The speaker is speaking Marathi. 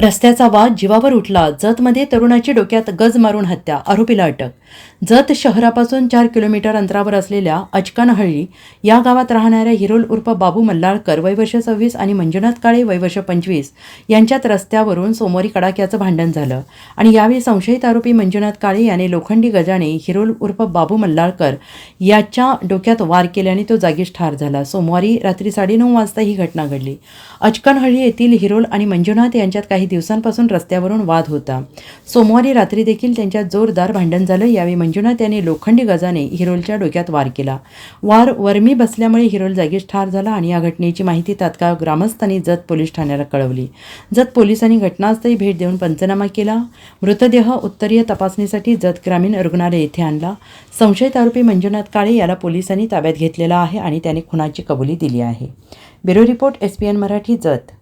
रस्त्याचा वाद जीवावर उठला जतमध्ये तरुणाची डोक्यात गज मारून हत्या आरोपीला अटक. जत शहरापासून चार किलोमीटर अंतरावर असलेल्या अचकानहळ्ळी या गावात राहणाऱ्या हिरोल उर्फ बाबू मल्लाळकर वयवर्ष सव्वीस आणि मंजुनाथ काळे वयवर्ष पंचवीस यांच्यात रस्त्यावरून सोमवारी कडाक्याचं भांडण झालं आणि यावेळी संशयित आरोपी मंजुनाथ काळे याने लोखंडी गजाने हिरोल उर्फ बाबू मल्लाळकर याच्या डोक्यात वार केल्याने तो जागीच ठार झाला. सोमवारी रात्री साडेनऊ वाजता ही घटना घडली. अचकनहळ्ळी येथील हिरोल आणि मंजुनाथ यांच्यात काही दिवसांपासून रस्त्यावरून वाद होता. सोमवारी रात्री देखील त्यांच्यात जोरदार भांडण झालं. यावेळी मंजुनाथ यांनी लोखंडी गजाने हिरोलच्या डोक्यात वार केला. वार वर्मी बसल्यामुळे हिरोल जागीच ठार झाला आणि या घटनेची माहिती तात्काळ ग्रामस्थांनी जत पोलीस ठाण्याला कळवली. जत पोलिसांनी घटनास्थळी भेट देऊन पंचनामा केला. मृतदेह उत्तरीय तपासणीसाठी जत ग्रामीण रुग्णालय येथे आणला. संशयित आरोपी मंजुनाथ काळे याला पोलिसांनी ताब्यात घेतलेला आहे आणि त्याने खुनाची कबुली दिली आहे. Bureau report S P N Marathi Jath.